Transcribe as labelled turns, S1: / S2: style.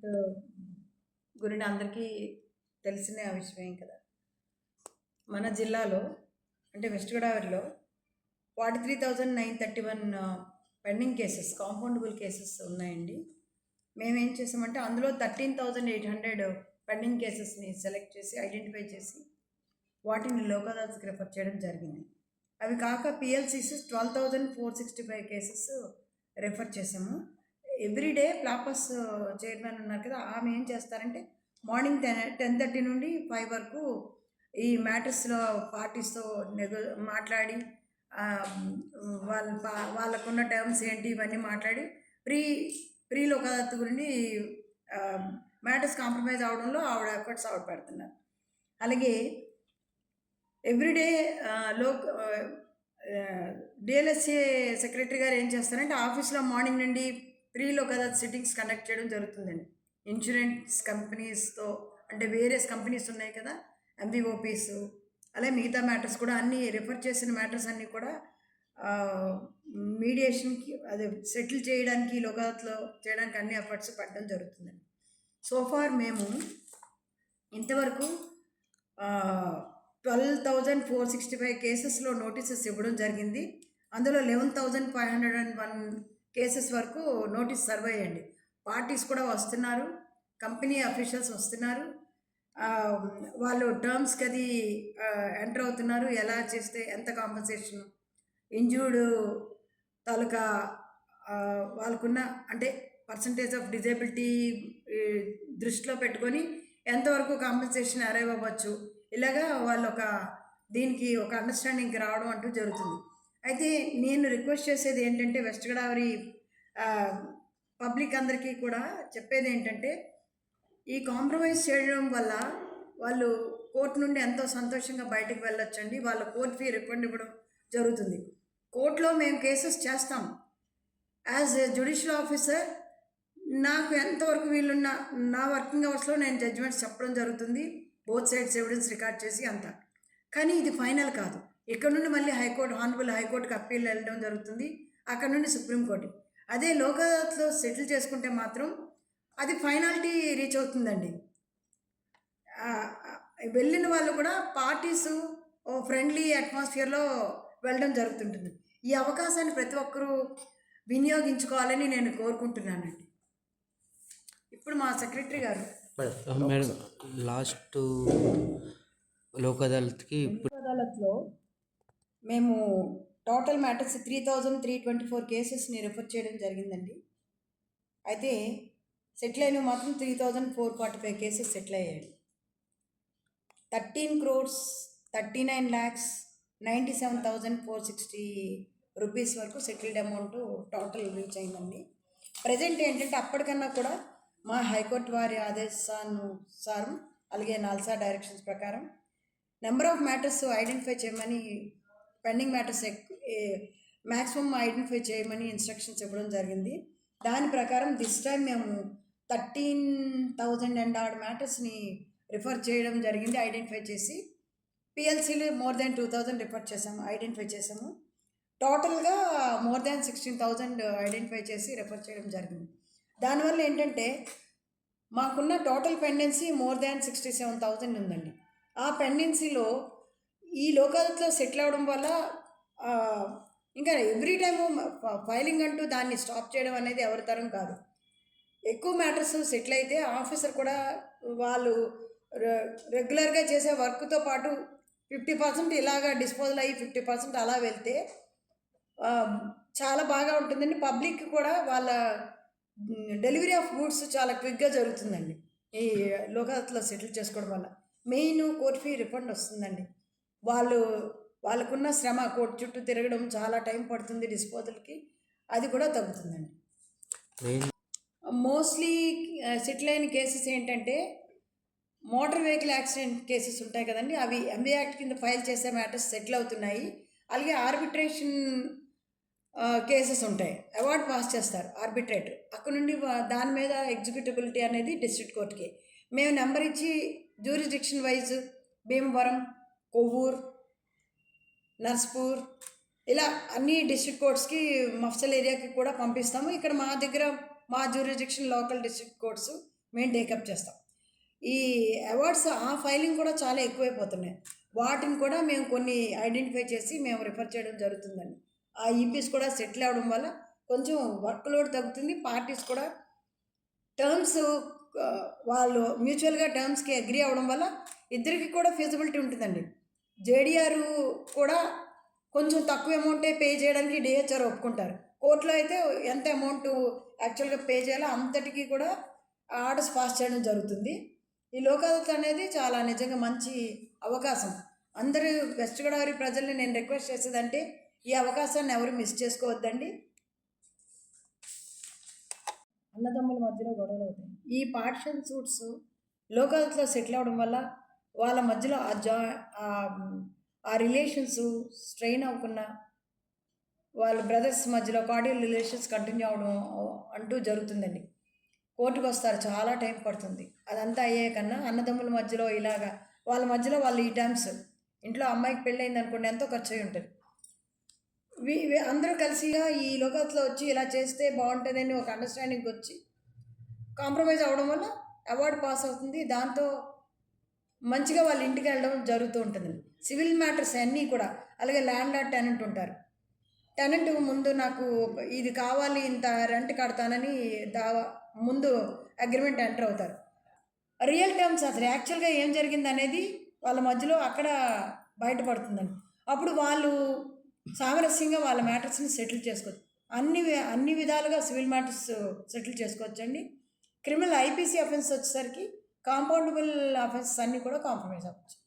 S1: Department గురిని అందరికీ తెలిసిన విషయం కదా. మన జిల్లాలో అంటే వెస్ట్ గోదావరిలో forty three thousand nine thirty one pending cases compoundable cases ఉన్నాయండి. మేము ఏం చేసామంటే అందులో thirteen thousand eight hundred pending కేసెస్ని select చేసి ఐడెంటిఫై చేసి వాటిని లోక్ రిఫర్ చేయడం జరిగింది. అవి కాక PLCs twelve thousand four sixty five cases refer చేసాము. ఎవ్రీడే ప్లాపస్ చైర్మన్ ఉన్నారు కదా ఆమె ఏం చేస్తారంటే మార్నింగ్ టెన్ టెన్ థర్టీ నుండి ఫైవ్ వరకు ఈ మ్యాటర్స్లో పార్టీస్తో నెగో మాట్లాడి వాళ్ళ వాళ్ళకున్న టర్మ్స్ ఏంటి ఇవన్నీ మాట్లాడి ప్రీ ప్రీ లోకదత్తు గురించి మ్యాటర్స్ కాంప్రమైజ్ అవడంలో ఆవిడ ఎఫర్ట్స్ ఆవిడ పెడుతున్నారు. అలాగే ఎవ్రీడే లోక్ డిఎల్ఎస్ఏ సెక్రటరీ గారు ఏం చేస్తారంటే ఆఫీస్లో మార్నింగ్ నుండి ప్రీలో కదా సిట్టింగ్స్ కండక్ట్ చేయడం జరుగుతుందండి. ఇన్సూరెన్స్ కంపెనీస్తో అంటే వేరియస్ కంపెనీస్ ఉన్నాయి కదా ఎంబీఓపీస్ అలాగే మిగతా మ్యాటర్స్ కూడా అన్నీ రిఫర్ చేసిన మ్యాటర్స్ అన్నీ కూడా మీడియేషన్కి అదే సెటిల్ చేయడానికి లోకాత్లో చేయడానికి అన్ని ఎఫర్ట్స్ పడడం జరుగుతుందండి. సో ఫార్ మేము ఇంతవరకు twelve thousand four sixty five కేసెస్లో నోటీసెస్ ఇవ్వడం జరిగింది. అందులో eleven thousand five hundred and one cases వరకు నోటీస్ సర్వ్ అయ్యండి. పార్టీస్ కూడా వస్తున్నారు. కంపెనీ అఫీషియల్స్ వస్తున్నారు. వాళ్ళు టర్మ్స్కి అది ఎంటర్ అవుతున్నారు. ఎలా చేస్తే ఎంత కాంపన్సేషన్ ఇంజూర్డ్ తాలూకా వాళ్ళకున్న అంటే పర్సంటేజ్ ఆఫ్ డిజేబిలిటీ దృష్టిలో పెట్టుకొని ఎంతవరకు కాంపెన్సేషన్ అరైవ్ అవ్వచ్చు. ఇలాగా వాళ్ళు ఒక దీనికి ఒక అండర్స్టాండింగ్కి రావడం అంటూ జరుగుతుంది. అయితే నేను రిక్వెస్ట్ చేసేది ఏంటంటే వెస్ట్ గోదావరి పబ్లిక్ అందరికీ కూడా చెప్పేది ఏంటంటే ఈ కాంప్రమైజ్ చేయడం వల్ల వాళ్ళు కోర్టు నుండి ఎంతో సంతోషంగా బయటకు వెళ్ళొచ్చండి. వాళ్ళ కోర్ట్ ఫీ రిఫండ్ ఇవ్వడం జరుగుతుంది. కోర్టులో మేము కేసెస్ చేస్తాం. యాజ్ ఎ జ్యుడిషియల్ ఆఫీసర్ నాకు ఎంతవరకు వీళ్ళున్న నా వర్కింగ్ అవర్స్లో నేను జడ్జిమెంట్స్ చెప్పడం జరుగుతుంది. బోత్ సైడ్స్ ఎవిడెన్స్ రికార్డ్ చేసి అంత. కానీ ఇది ఫైనల్ కాదు. ఇక్కడ నుండి మళ్ళీ హైకోర్టు హానబుల్ హైకోర్టుకి అప్పీల్ వెళ్ళడం జరుగుతుంది. అక్కడ నుండి సుప్రీంకోర్టు. అదే లోకదాలత్లో సెటిల్ చేసుకుంటే మాత్రం అది ఫైనాలిటీ రీచ్ అవుతుందండి. వెళ్ళిన వాళ్ళు కూడా పార్టీస్ ఓ ఫ్రెండ్లీ అట్మాస్ఫియర్లో వెళ్ళడం జరుగుతుంటుంది. ఈ అవకాశాన్ని ప్రతి ఒక్కరూ వినియోగించుకోవాలని నేను కోరుకుంటున్నానండి. ఇప్పుడు మా సెక్రటరీ గారు.
S2: మేడం. లాస్ట్ లోక్ అదాలత్కి ఇప్పుడు
S1: అదాలత్లో మేము total matters three thousand three twenty four కేసెస్ని refer చేయడం జరిగిందండి. అయితే సెటిల్ అయినవి మాత్రం three thousand four forty five cases settle అయ్యాయి. Thirteen crores thirty nine lakhs ninety seven thousand four sixty rupees వరకు సెటిల్డ్ అమౌంట్ టోటల్ రీచ్ అయిందండి. Present ఏంటంటే అప్పటికన్నా కూడా మా హైకోర్టు వారి ఆదేశానుసారం అలాగే నాల్సా డైరెక్షన్స్ ప్రకారం నెంబర్ ఆఫ్ మ్యాటర్స్ ఐడెంటిఫై చేయమని పెండింగ్ మ్యాటర్స్ మ్యాక్సిమం ఐడెంటిఫై చేయమని ఇన్స్ట్రక్షన్స్ ఇవ్వడం జరిగింది. దాని ప్రకారం దిస్ టైం మేము థర్టీన్ థౌజండ్ అండ్ ఆడ్ మ్యాటర్స్ని రిఫర్ చేయడం జరిగింది ఐడెంటిఫై చేసి. పిఎల్సీలు more than two thousand refer చేసాము ఐడెంటిఫై చేసాము. టోటల్గా more than sixteen thousand identify చేసి రిఫర్ చేయడం జరిగింది. దానివల్ల ఏంటంటే మాకున్న total pendency more than sixty seven thousand ఉందండి. ఆ పెండెన్సీలో ఈ లోకాలతో సెటిల్ అవడం వల్ల ఇంకా ఎవ్రీ టైము ఫైలింగ్ అంటూ దాన్ని స్టాప్ చేయడం అనేది ఎవరి తరం కాదు. ఎక్కువ మ్యాటర్స్ సెటిల్ అయితే ఆఫీసర్ కూడా వాళ్ళు రెగ్యులర్గా చేసే వర్క్తో పాటు ఫిఫ్టీ పర్సెంట్ ఇలాగా డిస్పోజల్ అయ్యి ఫిఫ్టీ పర్సెంట్ అలా వెళ్తే చాలా బాగా ఉంటుందండి. పబ్లిక్ కూడా వాళ్ళ డెలివరీ ఆఫ్ గూడ్స్ చాలా క్విక్గా జరుగుతుందండి. ఈ లోకాలతో సెటిల్ చేసుకోవడం వల్ల. మెయిన్ కోర్ట్ ఫీ రిఫండ్ వస్తుందండి. వాళ్ళు వాళ్ళకున్న శ్రమ కోర్టు చుట్టూ తిరగడం చాలా టైం పడుతుంది డిస్పోజల్కి. అది కూడా తగ్గుతుందండి. మోస్ట్లీ సెటిల్ అయిన కేసెస్ ఏంటంటే మోటార్ వెహికల్ యాక్సిడెంట్ కేసెస్ ఉంటాయి కదండి అవి ఎంబీ యాక్ట్ కింద ఫైల్ చేసే మ్యాటర్స్ సెటిల్ అవుతున్నాయి. అలాగే ఆర్బిట్రేషన్ కేసెస్ ఉంటాయి. అవార్డ్ పాస్ చేస్తారు ఆర్బిట్రేటర్ అక్కడ నుండి దాని మీద ఎగ్జిక్యూటిబిలిటీ అనేది డిస్ట్రిక్ట్ కోర్టుకి. మేము నెంబర్ ఇచ్చి జ్యూరిడిక్షన్ వైజ్ భీమవరం కొవ్వూర్ నర్స్పూర్ ఇలా అన్ని డిస్ట్రిక్ట్ కోర్ట్స్కి మఫ్సల్ ఏరియాకి కూడా పంపిస్తాము. ఇక్కడ మా దగ్గర మా జ్యూరిడిక్షన్ లోకల్ డిస్ట్రిక్ట్ కోర్ట్స్ మేము టేకప్ చేస్తాం. ఈ అవార్డ్స్ ఆ ఫైలింగ్ కూడా చాలా ఎక్కువైపోతున్నాయి. వాటిని కూడా మేము కొన్ని ఐడెంటిఫై చేసి మేము రిఫర్ చేయడం జరుగుతుందండి. ఆ e ఈపీస్ కూడా సెటిల్ అవ్వడం వల్ల కొంచెం వర్క్ లోడ్ తగ్గుతుంది. పార్టీస్ కూడా టర్మ్స్ వాళ్ళు మ్యూచువల్గా టర్మ్స్కి అగ్రి అవ్వడం వల్ల ఇద్దరికి కూడా ఫీజిబిలిటీ ఉంటుందండి. జేడీఆర్ కూడా కొంచెం తక్కువ అమౌంటే పే చేయడానికి డిహెచ్ఆర్ ఒప్పుకుంటారు. కోర్టులో అయితే ఎంత అమౌంట్ యాక్చువల్గా పే చేయాలో అంతటికీ కూడా ఆర్డర్స్ పాస్ చేయడం జరుగుతుంది. ఈ లోక్ అదాలత్ అనేది చాలా నిజంగా మంచి అవకాశం. అందరూ వెస్ట్ గోదావరి ప్రజల్ని నేను రిక్వెస్ట్ చేసేదంటే ఈ అవకాశాన్ని ఎవరు మిస్ చేసుకోవద్దండి. అన్నదమ్ముల మధ్యలో గొడవలు అవుతాయి. ఈ పార్టిషన్ సూట్స్ లోకల్స్లో సెటిల్ అవడం వల్ల వాళ్ళ మధ్యలో ఆ జా ఆ- రిలేషన్స్ స్ట్రెయిన్ అవ్వకుండా వాళ్ళ బ్రదర్స్ మధ్యలో కార్డియల్ రిలేషన్స్ కంటిన్యూ అవడం అంటూ జరుగుతుందండి. కోర్టుకు వస్తారు చాలా టైం పడుతుంది. అదంతా అయ్యే కన్నా అన్నదమ్ముల మధ్యలో ఇలాగా వాళ్ళ మధ్యలో వాళ్ళు ఈ టైమ్స్ ఇంట్లో అమ్మాయికి పెళ్ళయింది అనుకోండి ఎంతో ఖర్చు అయి ఉంటుంది వీ- అందరూ కలిసిగా ఈ లోకత్లో వచ్చి ఇలా చేస్తే బాగుంటుందని ఒక అండర్స్టాండింగ్ వచ్చి కాంప్రమైజ్ అవ్వడం వల్ల అవార్డు పాస్ అవుతుంది. దాంతో మంచిగా వాళ్ళ ఇంటికి వెళ్ళడం జరుగుతూ ఉంటుంది. సివిల్ మ్యాటర్స్ అన్నీ కూడా అలాగే ల్యాండ్ లార్డ్ టెనెంట్ ఉంటారు. టెనెంట్ ముందు నాకు ఇది కావాలి ఇంత రెంట్ కడతానని దావా ముందు అగ్రిమెంట్ ఎంటర్ అవుతారు. రియల్ టర్మ్స్ అసలు యాక్చువల్గా ఏం జరిగింది అనేది వాళ్ళ మధ్యలో అక్కడ బయటపడుతుందండి. అప్పుడు వాళ్ళు సామరస్యంగా వాళ్ళ మ్యాటర్స్ని సెటిల్ చేసుకోవచ్చు. అన్ని అన్ని విధాలుగా సివిల్ మ్యాటర్స్ సెటిల్ చేసుకోవచ్చండి. క్రిమినల్ ఐపీసీ అఫెన్స్ వచ్చేసరికి కాంపౌండబుల్ అఫెన్స్ అన్నీ కూడా కాంప్రమైజ్ అవ్వచ్చు.